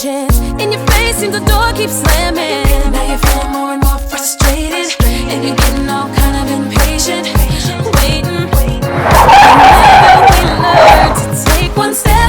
chance. In your face, seems the door keeps slamming. Now you're feeling more and more frustrated, and you're getting all kind of impatient, waiting. Whenever we learn to take one step.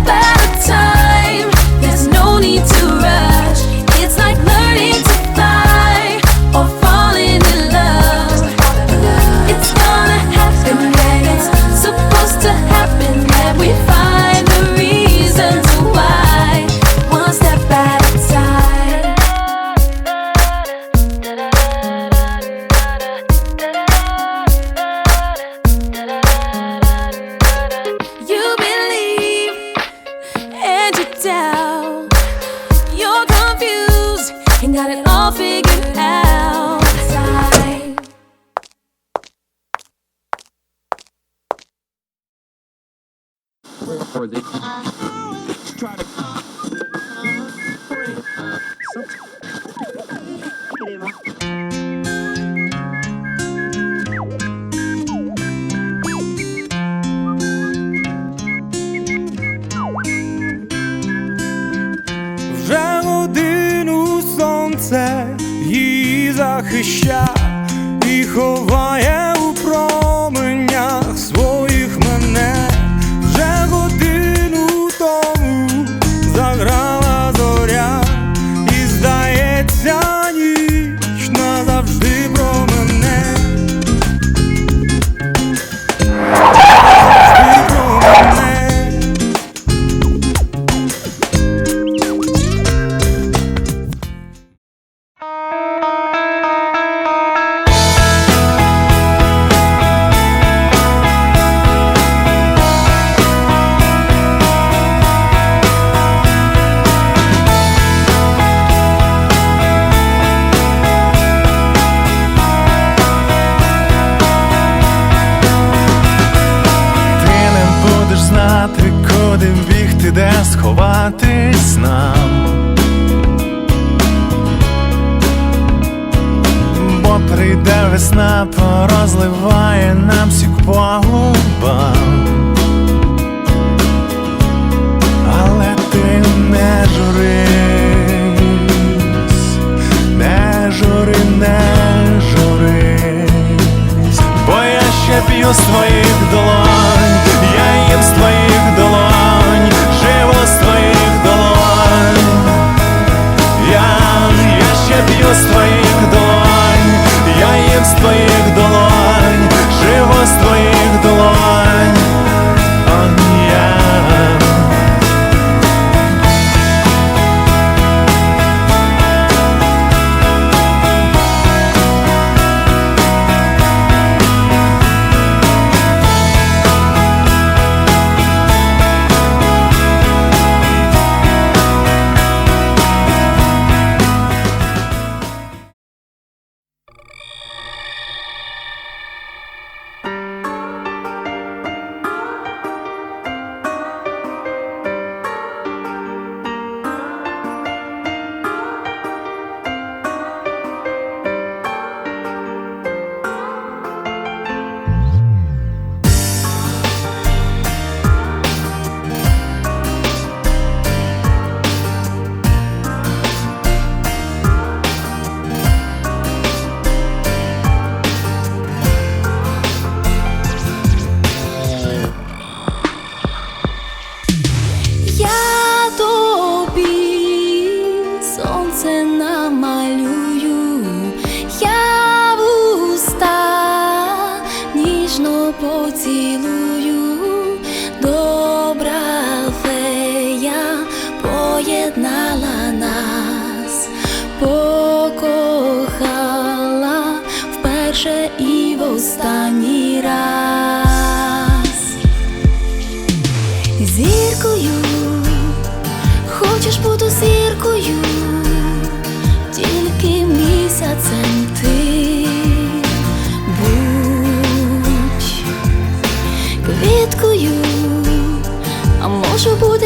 захища і ховає. сховатись нам, бо прийде весна, порозливає нам сік по губам, але ти не журись, не жури, не журись, бо я ще п'ю з твоїх долон. з твоїх долонь, я їм з твоїх долонь.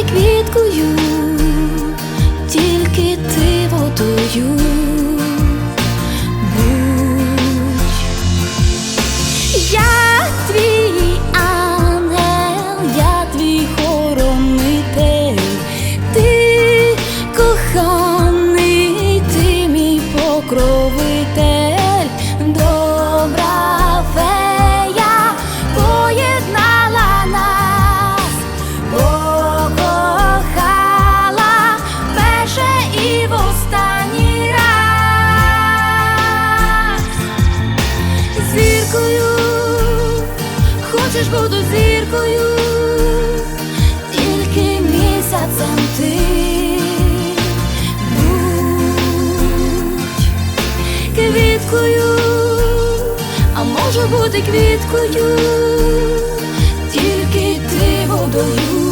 квіткою. Квіткою, тільки ти водою.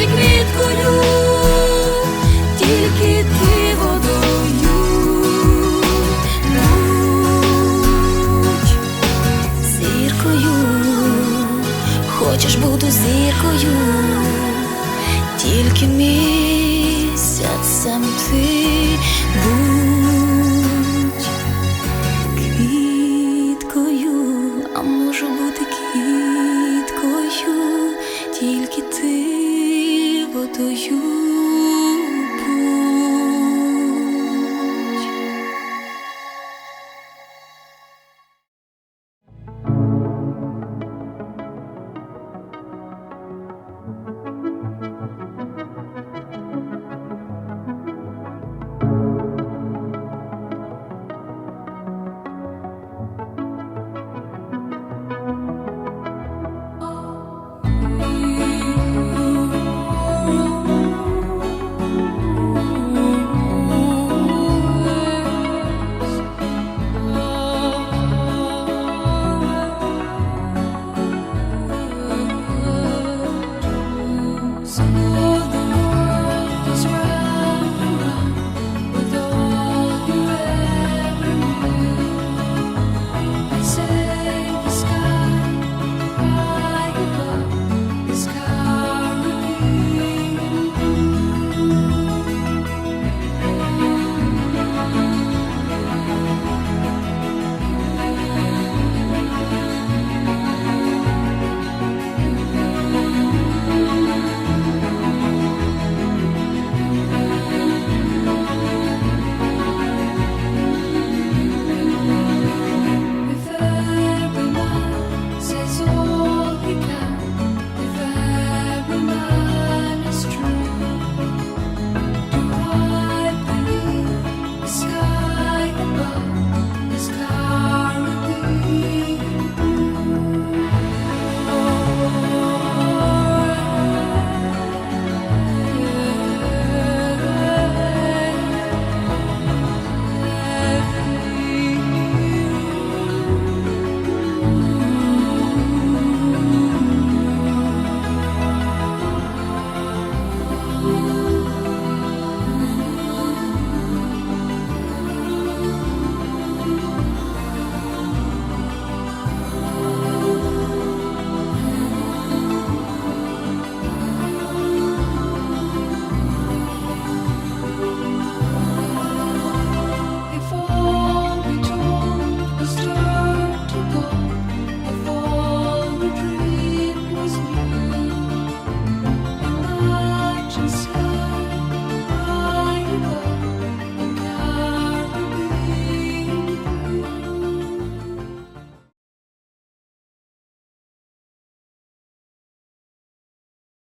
бути квіткою, тільки ти водою будь зіркою, хочеш бути зіркою, тільки місяцем ти будь.